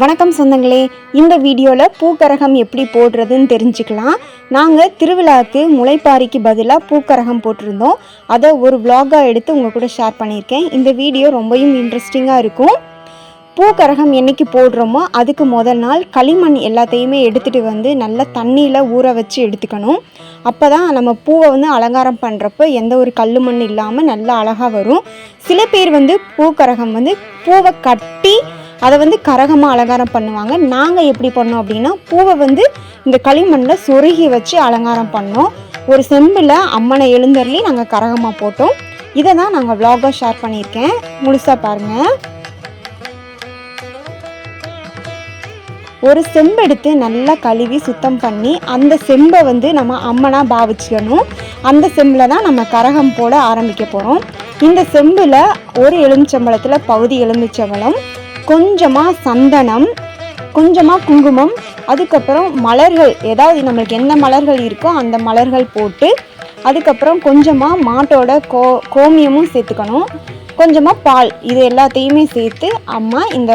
வணக்கம் சொந்தங்களே இந்த வீடியோவில் பூக்கரகம் எப்படி போடுறதுன்னு தெரிஞ்சுக்கலாம். நாங்கள் திருவிழாவுக்கு முளைப்பாரிக்கு பதிலாக பூக்கரகம் போட்டிருந்தோம். அதை ஒரு vlog-ஆ எடுத்து உங்கள் கூட ஷேர் பண்ணியிருக்கேன். இந்த வீடியோ ரொம்பவும் இன்ட்ரெஸ்டிங்காக இருக்கும். பூக்கரகம் என்னைக்கு போடுறோமோ அதுக்கு முதல் நாள் களிமண் எல்லாத்தையுமே எடுத்துகிட்டு வந்து நல்லா தண்ணியில் ஊற வச்சு எடுத்துக்கணும். அப்போ தான் நம்ம பூவை வந்து அலங்காரம் பண்ணுறப்ப எந்த ஒரு கல் மண் இல்லாமல் நல்லா அழகாக வரும். சில பேர் வந்து பூக்கரகம் வந்து பூவை கட்டி அதை வந்து கரகமாக அலங்காரம் பண்ணுவாங்க. நாங்கள் எப்படி பண்ணோம் அப்படின்னா பூவை வந்து இந்த களிமண்ணில் சொருகி வச்சு அலங்காரம் பண்ணோம். ஒரு செம்பில் அம்மனை எழுந்தர்லேயும் நாங்கள் கரகமாக போட்டோம். இதை தான் நாங்கள் vlog-ஆ ஷேர் பண்ணியிருக்கேன். முழுசாக பாருங்கள் ஒரு செம்பெடுத்து நல்லா கழுவி சுத்தம் பண்ணி அந்த செம்பை வந்து நம்ம அம்மனாக பாவிச்சுக்கணும் அந்த செம்பில் தான் நம்ம கரகம் போட ஆரம்பிக்க போகிறோம் இந்த செம்பில் ஒரு எலுமிச்சம்பழத்தில் பகுதி எலுமிச்சம்பழம் கொஞ்சமாக சந்தனம் கொஞ்சமாக குங்குமம் அதுக்கப்புறம் மலர்கள். ஏதாவது நம்மளுக்கு எந்த மலர்கள் இருக்கோ அந்த மலர்கள் போட்டு அதுக்கப்புறம் கொஞ்சமாக மாட்டோட கோ கோமியமும் சேர்த்துக்கணும். கொஞ்சமாக பால் இது எல்லாத்தையுமே சேர்த்து அம்மா இந்த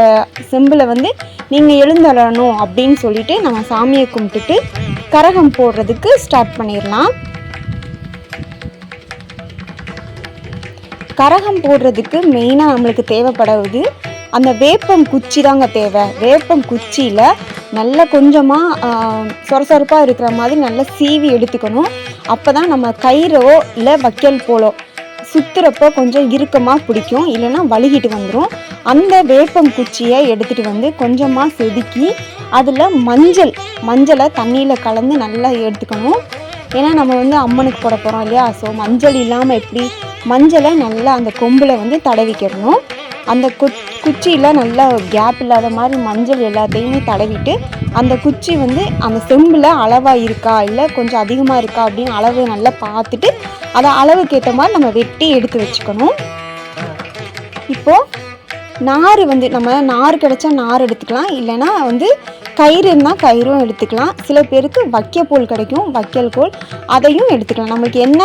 செம்பில் வந்து நீங்கள் எழுந்தரணும் அப்படின்னு சொல்லிட்டு நம்ம சாமியை கும்பிட்டுட்டு கரகம் போடுறதுக்கு ஸ்டார்ட் பண்ணிடலாம். கரகம் போடுறதுக்கு மெயினாக நம்மளுக்கு தேவைப்படுவது அந்த வேப்பம் குச்சி தாங்க தேவை. வேப்பம் குச்சியில் நல்ல கொஞ்சமாக சொரசொரப்பாக இருக்கிற மாதிரி நல்லா சீவி எடுத்துக்கணும். அப்போ தான் நம்ம கயிறோ இல்லை வைக்கல் போலோ சுற்றுறப்போ கொஞ்சம் இறுக்கமாக பிடிக்கும். இல்லைன்னா வழுகிட்டு வந்துடும் அந்த வேப்பம் குச்சியை எடுத்துகிட்டு வந்து கொஞ்சமாக செதுக்கி அதில் மஞ்சள் மஞ்சளை தண்ணியில் கலந்து நல்லா எடுத்துக்கணும். ஏன்னா நம்ம வந்து அம்மனுக்கு போட போகிறோம் இல்லையா? ஸோ மஞ்சள் இல்லாமல் எப்படி? மஞ்சளை நல்லா அந்த கொம்பில் வந்து தடவிக்கிறணும் அந்த கு குச்சியில் நல்லா கேப் இல்லாத மாதிரி மஞ்சள் எல்லாத்தையுமே தடவிட்டு அந்த குச்சி வந்து அந்த செம்பில் அளவாக இருக்கா இல்லை கொஞ்சம் அதிகமாக இருக்கா அப்படின்னு அளவு நல்லா பார்த்துட்டு அதை அளவுக்கு ஏற்ற மாதிரி நம்ம வெட்டி எடுத்து வச்சுக்கணும். இப்போது நார் வந்து நம்ம நார் கிடைச்சா நார் எடுத்துக்கலாம். இல்லைன்னா வந்து கயிறு இருந்தால் கயிறும் எடுத்துக்கலாம். சில பேருக்கு வைக்கப்புல் கிடைக்கும் வைக்கல் கோல். அதையும் எடுத்துக்கலாம். நம்மளுக்கு என்ன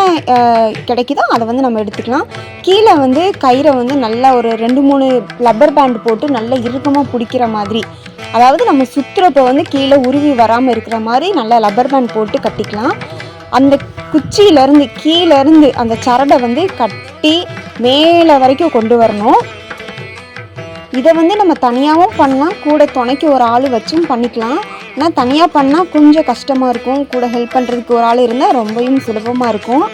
கிடைக்குதோ அதை வந்து நம்ம எடுத்துக்கலாம். கீழே வந்து கயிறை வந்து நல்லா ஒரு ரெண்டு மூணு லப்பர் பேண்ட் போட்டு நல்லா இறுக்கமாக பிடிக்கிற மாதிரி. அதாவது நம்ம சுற்றுறப்ப வந்து கீழே உருவி வராமல் இருக்கிற மாதிரி நல்லா லப்பர் பேண்ட் போட்டு கட்டிக்கலாம். அந்த குச்சியிலேருந்து கீழேருந்து அந்த சரடை வந்து கட்டி மேலே வரைக்கும் கொண்டு வரணும். இதை வந்து நம்ம தனியாகவும் பண்ணலாம் கூட துணைக்கு ஒரு ஆள் வச்சும் பண்ணிக்கலாம். ஆனால் தனியாக பண்ணால் கொஞ்சம் கஷ்டமாக இருக்கும். கூட ஹெல்ப் பண்ணுறதுக்கு ஒரு ஆள் இருந்தால் ரொம்பவும் சுலபமாக இருக்கும்.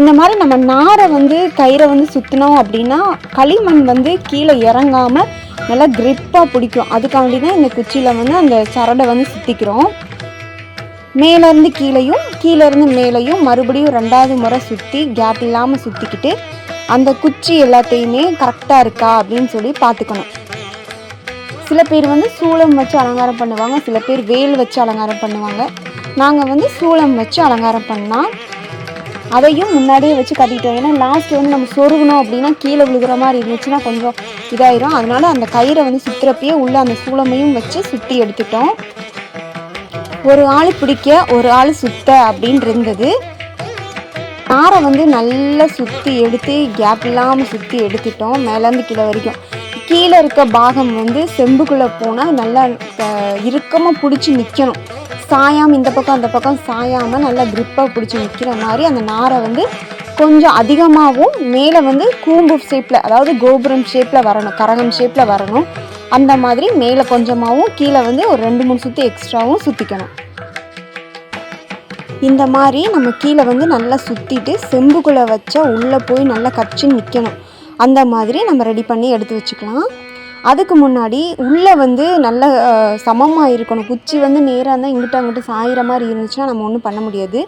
இந்த மாதிரி நம்ம நாரை வந்து கயிறை வந்து சுற்றினோம் அப்படின்னா களிமண் வந்து கீழே இறங்காமல் நல்லா கிரிப்பாக பிடிக்கும். அதுக்காண்டி தான் இந்த குச்சியில் வந்து அந்த சரடை வந்து சுற்றிக்கிறோம் மேலேருந்து கீழேயும் கீழேருந்து மேலேயும் மறுபடியும் ரெண்டாவது முறை சுற்றி கேப் இல்லாமல் சுற்றிக்கிட்டு அந்த குச்சி எல்லாத்தையுமே கரெக்டாக இருக்கா அப்படின்னு சொல்லி பார்த்துக்கணும். சில பேர் வந்து சூளம் வச்சு அலங்காரம் பண்ணுவாங்க சில பேர் வேல் வச்சு அலங்காரம் பண்ணுவாங்க. நாங்கள் வந்து சூளம் வச்சு அலங்காரம் பண்ணால் அதையும் முன்னாடியே வச்சு கட்டிட்டோம். ஏன்னா லாஸ்ட் வந்து நம்ம சொருகணும் அப்படின்னா கீழே விழுகிற மாதிரி இருந்துச்சுன்னா கொஞ்சம் இதாயிரும். அதனால அந்த கயிறை வந்து சுற்றுறப்பயே உள்ள அந்த சூளமையும் வச்சு சுற்றி எடுத்துட்டோம். ஒரு ஆள் பிடிக்க ஒரு ஆள் சுத்த அப்படின்னு இருந்தது நாரை வந்து நல்லா சுற்றி எடுத்து கேப் இல்லாமல் சுற்றி எடுத்துட்டோம் மேலேருந்து கீழே வரைக்கும். கீழே இருக்க பாகம் வந்து செம்புக்குள்ளே போனால் நல்லா இறுக்கமாக பிடிச்சி நிற்கணும் சாயாமல் இந்த பக்கம் அந்த பக்கம் சாயாமல் நல்லா க்ரிப்பாக பிடிச்சி நிற்கிற மாதிரி அந்த நாரை வந்து கொஞ்சம் அதிகமாகவும் மேலே வந்து கூம்பு ஷேப்பில் அதாவது கோபுரம் ஷேப்பில் வரணும் கரகம் ஷேப்பில் வரணும். அந்த மாதிரி மேலே கொஞ்சமாகவும் கீழே வந்து ஒரு ரெண்டு மூணு சுற்றி எக்ஸ்ட்ராவும் சுற்றிக்கணும் இந்த மாதிரி நம்ம கீழே வந்து நல்லா சுற்றிட்டு செம்புக்குள்ளே வச்சா உள்ளே போய் நல்லா கச்சி நிற்கணும் அந்த மாதிரி நம்ம ரெடி பண்ணி எடுத்து வச்சுக்கலாம். அதுக்கு முன்னாடி உள்ளே வந்து நல்ல சமமாக இருக்கணும். குச்சி வந்து நேராக இருந்தால் இங்கிட்ட அங்கிட்ட சாயிற மாதிரி இருந்துச்சுன்னா நம்ம ஒன்றும் பண்ண முடியாது.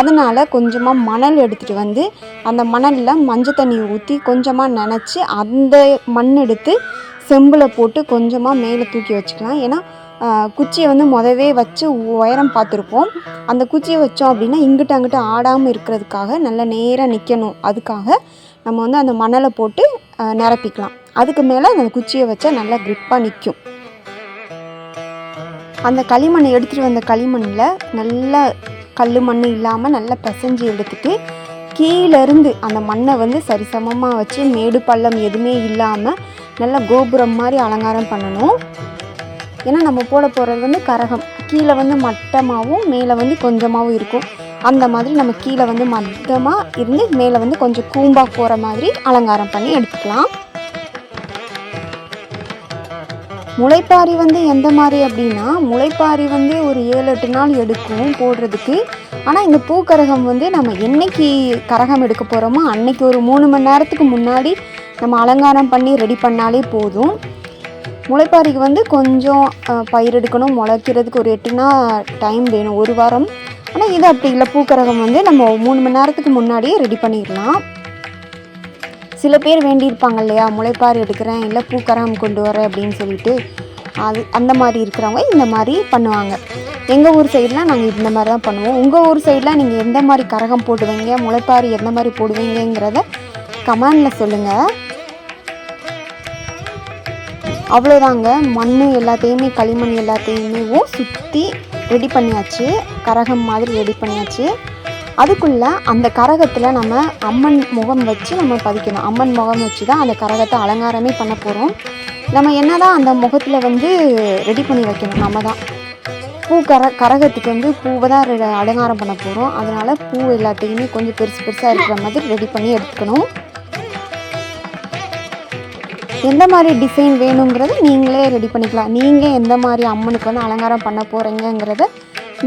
அதனால் கொஞ்சமாக மணல் எடுத்துகிட்டு வந்து அந்த மணலில் மஞ்சள் தண்ணி ஊற்றி கொஞ்சமாக நனைச்சி அந்த மண் எடுத்து செம்பில் போட்டு கொஞ்சமாக மேலே தூக்கி வச்சுக்கலாம். ஏன்னா குச்சியை வந்து முதவே வச்சு உயரம் பார்த்துருப்போம். அந்த குச்சியை வச்சோம் அப்படின்னா இங்கிட்ட அங்கிட்ட ஆடாமல் இருக்கிறதுக்காக நல்லா நேராக நிற்கணும் அதுக்காக நம்ம வந்து அந்த மணலை போட்டு நிரப்பிக்கலாம். அதுக்கு மேலே அந்த குச்சியை வச்சா நல்லா க்ரிப்பாக நிற்கும் அந்த களிமண்ணை எடுத்துகிட்டு வந்த களிமண்ணில் நல்லா கல் மண் இல்லாமல் நல்லா பிசைஞ்சு எடுத்துட்டு கீழேருந்து அந்த மண்ணை வந்து சரிசமமாக வச்சு மேடு பள்ளம் எதுவுமே இல்லாமல் நல்லா கோபுரம் மாதிரி அலங்காரம் பண்ணணும். ஏன்னா நம்ம போட போகிறது வந்து கரகம். கீழே வந்து மட்டமாகவும் மேலே வந்து கொஞ்சமாகவும் இருக்கும். அந்த மாதிரி நம்ம கீழே வந்து மட்டமாக இருந்து மேலே வந்து கொஞ்சம் கூம்பாக போகிற மாதிரி அலங்காரம் பண்ணி எடுத்துக்கலாம். முளைப்பாரி வந்து எந்த மாதிரி அப்படின்னா முளைப்பாரி வந்து ஒரு ஏழு எட்டு நாள் எடுக்கும் போடுறதுக்கு. ஆனால் இந்த பூக்கரகம் வந்து நம்ம என்னைக்கு கரகம் எடுக்க போகிறோமோ அன்னைக்கு ஒரு மூணு மணி நேரத்துக்கு முன்னாடி நம்ம அலங்காரம் பண்ணி ரெடி பண்ணாலே போதும். முளைப்பாரிக்கு வந்து கொஞ்சம் பயிர் எடுக்கணும் முளைக்கிறதுக்கு ஒரு எட்டுனா டைம் வேணும் ஒரு வாரம். ஆனால் இது அப்படி இல்லை. பூக்கரகம் வந்து நம்ம மூணு மணி நேரத்துக்கு முன்னாடியே ரெடி பண்ணிடலாம். சில பேர் வேண்டியிருப்பாங்க இல்லையா முளைப்பாரி எடுக்கிறேன் இல்லை பூக்கரகம் கொண்டு வரேன் அப்படின்னு சொல்லிட்டு. அது அந்த மாதிரி இருக்கிறவங்க இந்த மாதிரி பண்ணுவாங்க. எங்கள் ஊர் சைட்லாம் நாங்கள் இந்த மாதிரி தான் பண்ணுவோம். உங்கள் ஊர் சைடெலாம் நீங்கள் எந்த மாதிரி கரகம் போடுவீங்க முளைப்பாரி எந்த மாதிரி போடுவீங்கங்கிறத கமெண்டில் சொல்லுங்கள் அவ்வளோதாங்க. மண் எல்லாத்தையுமே களிமண் எல்லாத்தையுமே சுற்றி ரெடி பண்ணியாச்சு. கரகம் மாதிரி ரெடி பண்ணியாச்சு. அதுக்குள்ளே அந்த கரகத்தில் நம்ம அம்மன் முகம் வச்சு நம்ம பதிக்கணும். அம்மன் முகம் வச்சு தான் அந்த கரகத்தை அலங்காரமே பண்ண போகிறோம் நம்ம என்ன தான் அந்த முகத்தில் வந்து ரெடி பண்ணி வைக்கணும். நம்ம தான் பூ கர கரகத்துக்கு வந்து பூவை தான் ரெ- அலங்காரம் பண்ண போகிறோம் அதனால் பூ எல்லாத்தையுமே கொஞ்சம் பெருசு பெருசாக இருக்கிற மாதிரி ரெடி பண்ணி எடுத்துக்கணும். எந்த மாதிரி டிசைன் வேணுங்கிறத நீங்களே ரெடி பண்ணிக்கலாம். நீங்கள் எந்த மாதிரி அம்மனுக்கு வந்து அலங்காரம் பண்ண போகிறீங்கங்கிறத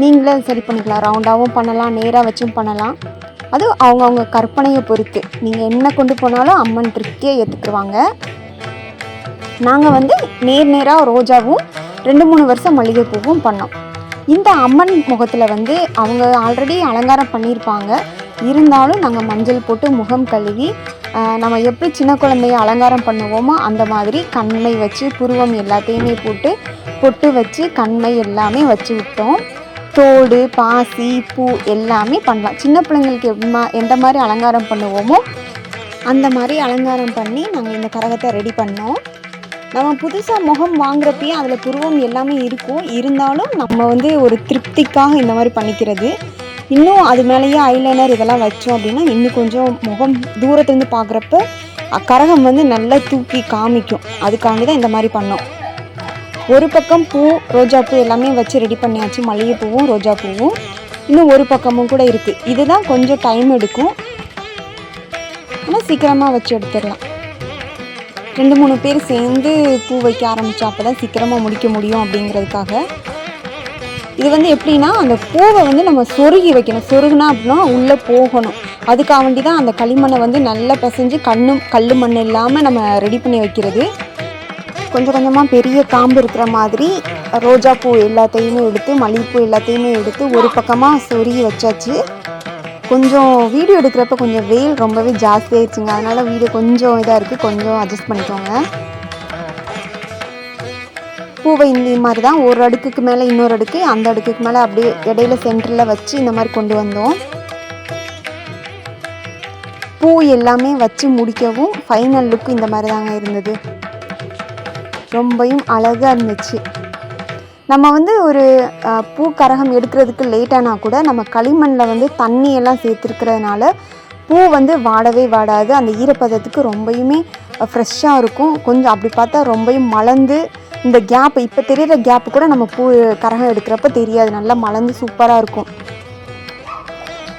நீங்களே சரி பண்ணிக்கலாம். ரவுண்டாகவும் பண்ணலாம் நேராக வச்சும் பண்ணலாம். அது அவங்கவுங்க கற்பனையை பொறுத்து. நீங்கள் என்ன கொண்டு போனாலும் அம்மன் திருப்தியாக ஏற்றுக்குருவாங்க நாங்கள் வந்து நேர் நேராக ரோஜாவும் ரெண்டு மூணு வருஷம் மல்லிகைப்பூவும் பண்ணோம். இந்த அம்மன் முகத்தில் வந்து அவங்க ஆல்ரெடி அலங்காரம் பண்ணியிருப்பாங்க இருந்தாலும் நாங்கள் மஞ்சள் போட்டு முகம் கழுவி நம்ம எப்படி சின்ன குழந்தைய அலங்காரம் பண்ணுவோமோ அந்த மாதிரி கண்மை வச்சு புருவம் எல்லாத்தையுமே போட்டு பொட்டு வச்சு கண்மை எல்லாமே வச்சு விட்டோம். தோடு பாசி பூ எல்லாமே பண்ணலாம். சின்ன பிள்ளைங்களுக்கு எம்மா எந்த மாதிரி அலங்காரம் பண்ணுவோமோ அந்த மாதிரி அலங்காரம் பண்ணி நாங்கள் இந்த கரகத்தை ரெடி பண்ணோம். நம்ம புதுசாக முகம் வாங்குறப்பயே அதில் புருவம் எல்லாமே இருக்கும். இருந்தாலும் நம்ம வந்து ஒரு திருப்திக்காக இந்த மாதிரி பண்ணிக்கிறது. இன்னும் அது மேலேயே ஐலைனர் இதெல்லாம் வச்சோம் அப்படின்னா இன்னும் கொஞ்சம் முகம் தூரத்துலேருந்து பார்க்குறப்ப கரகம் வந்து நல்லா தூக்கி காமிக்கும். அதுக்காண்டி தான் இந்த மாதிரி பண்ணோம். ஒரு பக்கம் பூ ரோஜா பூ எல்லாமே வச்சு ரெடி பண்ணியாச்சு. மல்லிகைப்பூவும் ரோஜா பூவும். இன்னும் ஒரு பக்கமும் கூட இருக்குது இதுதான் கொஞ்சம் டைம் எடுக்கும். ஆனால் சீக்கிரமாக வச்சு எடுத்துடலாம். ரெண்டு மூணு பேர் சேர்ந்து பூ வைக்க ஆரம்பித்தா அப்போ தான் சீக்கிரமாக முடிக்க முடியும் அப்படிங்கிறதுக்காக இது வந்து எப்படின்னா அந்த பூவை வந்து நம்ம சொருகி வைக்கணும். சொருகுனா அப்படின்னா உள்ளே போகணும். அதுக்காக வேண்டி தான் அந்த களிமண்ணை வந்து நல்லா பிசைஞ்சு கண்ணும் கல் மண் இல்லாமல் நம்ம ரெடி பண்ணி வைக்கிறது. கொஞ்சம் கொஞ்சமாக பெரிய காம்பு இருக்கிற மாதிரி ரோஜா பூ எல்லாத்தையுமே எடுத்து மல்லிகைப்பூ எல்லாத்தையுமே எடுத்து ஒரு பக்கமாக சொருகி வச்சாச்சு. கொஞ்சம் வீடியோ எடுக்கிறப்ப கொஞ்சம் வெயில் ரொம்பவே ஜாஸ்தியாகிடுச்சுங்க அதனால் வீடியோ கொஞ்சம் இதாக இருக்குது கொஞ்சம் அட்ஜஸ்ட் பண்ணிக்கோங்க. பூவை இந்த மாதிரி தான் ஒரு அடுக்குக்கு மேலே இன்னொரு அடுக்கு அந்த அடுக்குக்கு மேலே அப்படியே இடையில சென்டரில் வச்சு இந்த மாதிரி கொண்டு வந்தோம். பூ எல்லாமே வச்சு முடிக்கவும் ஃபைனல் லுக் இந்த மாதிரி தாங்க இருந்தது. ரொம்பவும் அழகாக இருந்துச்சு. நம்ம வந்து ஒரு பூ கரகம் எடுக்கிறதுக்கு லேட்டானா கூட நம்ம களிமண்ணில் வந்து தண்ணியெல்லாம் சேர்த்துருக்கிறதுனால பூ வந்து வாடவே வாடாது. அந்த ஈரப்பதத்துக்கு ரொம்பயுமே ஃப்ரெஷ்ஷாக இருக்கும். கொஞ்சம் அப்படி பார்த்தா ரொம்பவும் மலர்ந்து இந்த கேப் இப்போ தெரியிற கேப்பு கூட நம்ம பூ கரகம் எடுக்கிறப்ப தெரியாது. நல்லா மலர்ந்து சூப்பராக இருக்கும்.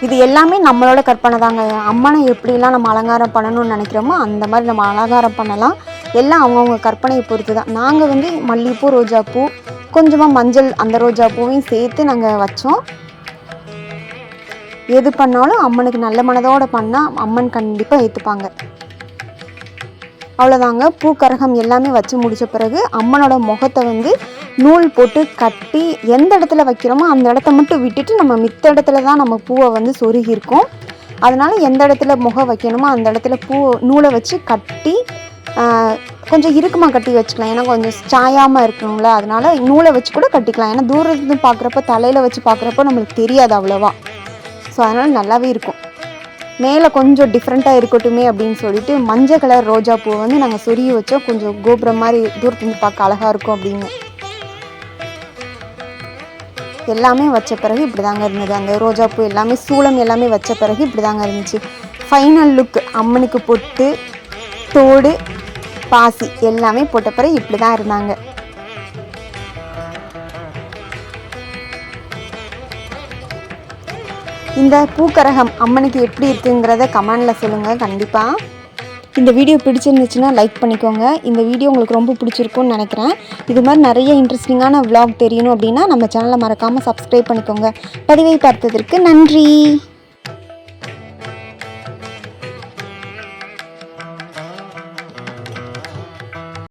இது எல்லாமே நம்மளோட கற்பனை தாங்க. அம்மனை எப்படிலாம் நம்ம அலங்காரம் பண்ணணும்னு நினைக்கிறோமோ அந்த மாதிரி நம்ம அலங்காரம் பண்ணலாம். எல்லாம் அவங்கவுங்க கற்பனையை பொறுத்து தான். நாங்கள் வந்து மல்லிகைப்பூ ரோஜாப்பூ கொஞ்சமாக மஞ்சள் அந்த ரோஜா பூவையும் சேர்த்து நாங்கள் வச்சோம். எது பண்ணாலும் அம்மனுக்கு நல்ல மனதோடு பண்ணால் அம்மன் கண்டிப்பாக ஏற்றுப்பாங்க அவ்வளோதாங்க பூக்கரகம் எல்லாமே வச்சு முடித்த பிறகு அம்மனோட முகத்தை வந்து நூல் போட்டு கட்டி எந்த இடத்துல வைக்கிறோமோ அந்த இடத்த மட்டும் விட்டுட்டு நம்ம மித்த இடத்துல தான் நம்ம பூவை வந்து சொருகியிருக்கோம் அதனால் எந்த இடத்துல முகம் வைக்கணுமோ அந்த இடத்துல பூ நூலை வச்சு கட்டி கொஞ்சம் இறுக்கமாக கட்டி வச்சுக்கலாம். ஏன்னா கொஞ்சம் சாயாமல் இருக்கணும்ல. அதனால் நூலை வச்சு கூட கட்டிக்கலாம். ஏன்னா தூரத்துலேருந்து பார்க்குறப்ப தலையில் வச்சு பார்க்குறப்ப நம்மளுக்கு தெரியாது அவ்வளோவா. ஸோ அதனால் நல்லாவே இருக்கும். மேலே கொஞ்சம் டிஃப்ரெண்ட்டாக இருக்கட்டுமே அப்படின்னு சொல்லிட்டு மஞ்சள் கலர் ரோஜா பூ வந்து நாங்கள் சொருகி வச்சோம். கொஞ்சம் கோபுரம் மாதிரி தூரத்துலேருந்து பார்க்க அழகாக இருக்கும் அப்படின்னு. எல்லாமே வச்ச பிறகு இப்படி தாங்க இருந்தது அந்த ரோஜாப்பூ எல்லாமே சூளம் எல்லாமே வச்ச பிறகு இப்படி தாங்க இருந்துச்சு. ஃபைனல் லுக் அம்மனுக்கு பொட்டு தோடு பாசி எல்லாமே போட்ட பிறகு இப்படி தான் இருந்தாங்க. இந்த பூக்கரகம் அம்மனுக்கு எப்படி இருக்குங்கிறத கமெண்டில் சொல்லுங்கள் கண்டிப்பாக இந்த வீடியோ பிடிச்சிருந்துச்சுன்னா லைக் பண்ணிக்கோங்க. இந்த வீடியோ உங்களுக்கு ரொம்ப பிடிச்சிருக்கும்னு நினைக்கிறேன். இது மாதிரி நிறைய இன்ட்ரெஸ்டிங்கான விலாக் தெரியணும் அப்படின்னா நம்ம சேனலை மறக்காமல் சப்ஸ்கிரைப் பண்ணிக்கோங்க. பதிவை பார்த்ததற்கு நன்றி.